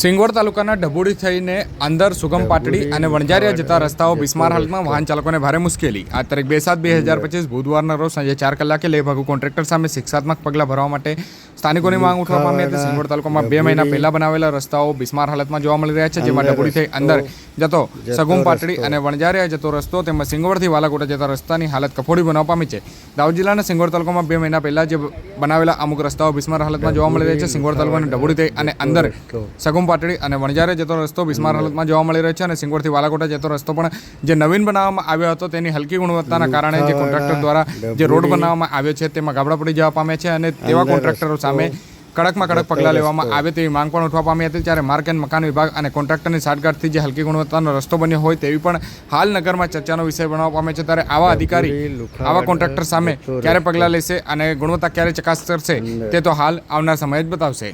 સિંગવડ તાલુકાના ડભોડી થઈને અંદર સુગમ પાટડી અને વણજારિયા જતા રસ્તાઓ બિસ્માર હાલતમાં વાહન ચાલકોને ભારે મુશ્કેલી. આ તારીખ બે સાત બે હજાર પચીસ બુધવારના રોજ સાંજે ચાર કલાકે લેભાગુ કોન્ટ્રાક્ટર સામે શિક્ષાત્મક પગલાં ભરવા માટે સ્થાનિકોની માંગ ઉઠવા પામી હતી. સિંગોડ તાલુકામાં બે મહિના પહેલા બનાવેલા રસ્તાઓ બિસ્માર હાલતમાં જોવા મળી રહ્યા છે જેમાં ડભોડી થઈ અંદર જતો સગુમ પાટડી અને વણજારિયા જતો રસ્તો તેમજ સિંગોડથી વાલાકોટા જતા રસ્તાની હાલત કફોડી બનવા પામી છે. દાહોદ જિલ્લાના સિંગોડ તાલુકામાં બે મહિના પહેલા જે બનાવેલા અમુક રસ્તાઓ બિસ્માર હાલતમાં જોવા મળી રહ્યા છે. સિંગોડ તાલુકાની ડભોડી થઈ અને અંદર સગુમ પાટડી અને વણજારિયા જતો રસ્તો બિસ્માર હાલતમાં જોવા મળી રહ્યો છે અને સિંગોડથી વાલાકોટા જતો રસ્તો પણ જે નવીન બનાવવામાં આવ્યો હતો તેની હલકી ગુણવત્તાના કારણે જે કોન્ટ્રાક્ટર દ્વારા જે રોડ બનાવવામાં આવ્યો છે તેમાં ગાબડા પડી જવા પામ્યા છે અને તેવા કોન્ટ્રાક્ટરો સામે કડકમાં કડક પગલાં લેવામાં આવે તેવી માંગ પણ ઉઠવા પામી હતી ત્યારે માર્ગ એન્ડ મકાન વિભાગ અને કોન્ટ્રાક્ટરની સાઠગાંઠથી જે હલકી ગુણવત્તાનો રસ્તો બન્યો હોય તેવી પણ હાલ નગરમાં ચર્ચાનો વિષય બનવા પામે છે. ત્યારે આવા અધિકારી આવા કોન્ટ્રાક્ટર સામે ક્યારે પગલાં લેશે અને ગુણવત્તા ક્યારે ચકાસ કરશે તે તો હાલ આવનાર સમય જ બતાવશે.